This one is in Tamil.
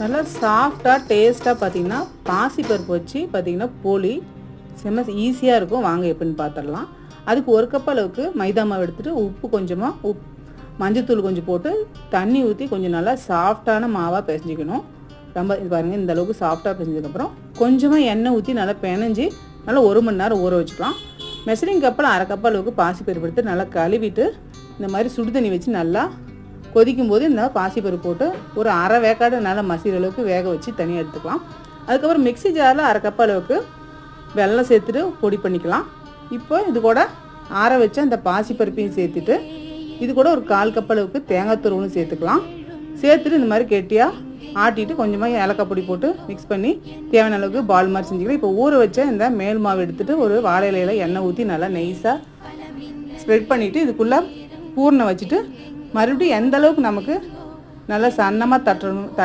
நல்லா சாஃப்டாக டேஸ்ட்டாக பார்த்தீங்கன்னா பாசிப்பருப்பு வச்சு பார்த்தீங்கன்னா போலி செம்ம ஈஸியாக இருக்கும். வாங்க எப்படின்னு பார்த்துடலாம். அதுக்கு ஒரு கப் அளவுக்கு மைதா மாவு எடுத்துகிட்டு உப்பு கொஞ்சமாக உப் மஞ்சத்தூள் கொஞ்சம் போட்டு தண்ணி ஊற்றி கொஞ்சம் நல்லா சாஃப்டான மாவாக பிசைஞ்சிக்கணும். ரொம்ப இது பாருங்கள் இந்த அளவுக்கு சாஃப்டாக பிசைஞ்சதுக்கப்புறம் கொஞ்சமாக எண்ணெய் ஊற்றி நல்லா பிணைஞ்சி நல்லா ஒரு மணி நேரம் ஊற வச்சுக்கலாம். மெசரிங் கப்பில் அரை கப் அளவுக்கு பாசிப்பருப்பு எடுத்து நல்லா கழுவிட்டு இந்த மாதிரி சுடு தண்ணி வச்சு நல்லா கொதிக்கும் போது இந்த பாசிப்பருப்பு போட்டு ஒரு அரை வேக்காடு நல்லா மசிகிற அளவுக்கு வேக வச்சு தனியாக எடுத்துக்கலாம். அதுக்கப்புறம் மிக்ஸி ஜாரில் அரை கப் அளவுக்கு வெல்லம் சேர்த்துட்டு பொடி பண்ணிக்கலாம். இப்போ இது கூட ஆற வச்ச அந்த பாசிப்பருப்பையும் சேர்த்துட்டு இது கூட ஒரு கால் கப் அளவுக்கு தேங்காய் துருவலும் சேர்த்துக்கலாம். சேர்த்துட்டு இந்த மாதிரி கெட்டியாக ஆட்டிட்டு கொஞ்சமாக ஏலக்காய் பொடி போட்டு மிக்ஸ் பண்ணி தேவையான அளவுக்கு பால் மாதிரி செஞ்சுக்கலாம். இப்போ ஊற வச்ச இந்த மேல் மாவு எடுத்துகிட்டு ஒரு வாழை இலையில் எண்ணெய் ஊற்றி நல்லா நைஸாக ஸ்ப்ரெட் பண்ணிவிட்டு இதுக்குள்ளே பூர்ணம் வச்சுட்டு மறுபடியும் எந்த அளவுக்கு நமக்கு நல்லா சன்னமாக தட்டணும் தட்